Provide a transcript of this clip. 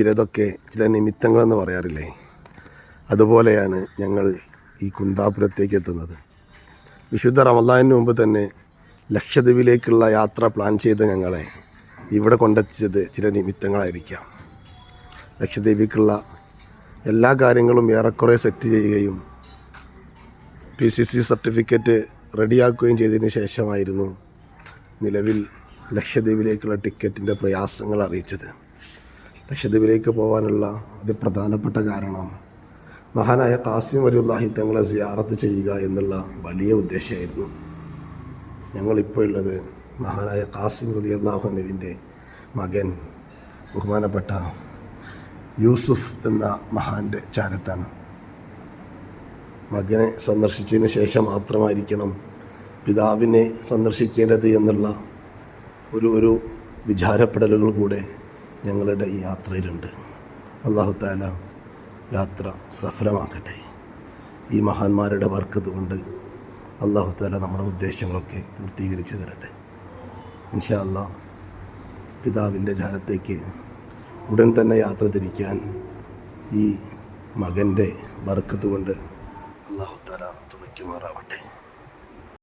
ചിലതൊക്കെ ചില നിമിത്തങ്ങളെന്ന് പറയാറില്ലേ? അതുപോലെയാണ് ഞങ്ങൾ ഈ കുന്താപുരത്തേക്ക് എത്തുന്നത് വിശുദ്ധ റമദാനിന് മുമ്പ് തന്നെ ലക്ഷദ്വീപിലേക്കുള്ള യാത്ര പ്ലാൻ ചെയ്ത ഞങ്ങളെ ഇവിടെ കൊണ്ടെത്തിച്ചത് ചില നിമിത്തങ്ങളായിരിക്കാം. ലക്ഷദ്വീപിലേക്കുള്ള എല്ലാ കാര്യങ്ങളും ഏറെക്കുറെ സെറ്റ് ചെയ്യുകയും പി സി സി സർട്ടിഫിക്കറ്റ് റെഡിയാക്കുകയും ചെയ്തതിന് ശേഷമായിരുന്നു നിലവിൽ ലക്ഷദ്വീപിലേക്കുള്ള ടിക്കറ്റിന്റെ പ്രയാസങ്ങൾ അറിയിച്ചത്. ലക്ഷദ്വീപിലേക്ക് പോകാനുള്ള അതിപ്രധാനപ്പെട്ട കാരണം മഹാനായ കാസിം വലിയുല്ലാഹി തങ്ങളെ സിയാറത്ത് ചെയ്യുക എന്നുള്ള വലിയ ഉദ്ദേശമായിരുന്നു. ഞങ്ങളിപ്പോൾ ഉള്ളത് മഹാനായ കാസിം വലി അള്ളാഹുനുവിന്റെ മകൻ ബഹുമാനപ്പെട്ട യൂസുഫ് എന്ന മഹാന്റെ ചാരത്താണ്. മകനെ സന്ദർശിച്ചതിന് ശേഷം മാത്രമായിരിക്കണം പിതാവിനെ സന്ദർശിക്കേണ്ടത് എന്നുള്ള ഒരു ഒരു വിചാരപ്പെടലുകൾ കൂടെ ഞങ്ങളുടെ ഈ യാത്രയിലുണ്ട്. അള്ളാഹു താല യാത്ര സഫലമാക്കട്ടെ. ഈ മഹാന്മാരുടെ വർക്കത് കൊണ്ട് അള്ളാഹു താല നമ്മുടെ ഉദ്ദേശങ്ങളൊക്കെ പൂർത്തീകരിച്ച് തരട്ടെ. ഇൻഷാ അല്ലാ പിതാവിന്റെ ജാലത്തേക്ക് ഉടൻ തന്നെ യാത്ര തിരിക്കാൻ ഈ മകന്റെ വർക്കത്ത് കൊണ്ട് അള്ളാഹു താല തുണയ്ക്കുമാറാവട്ടെ.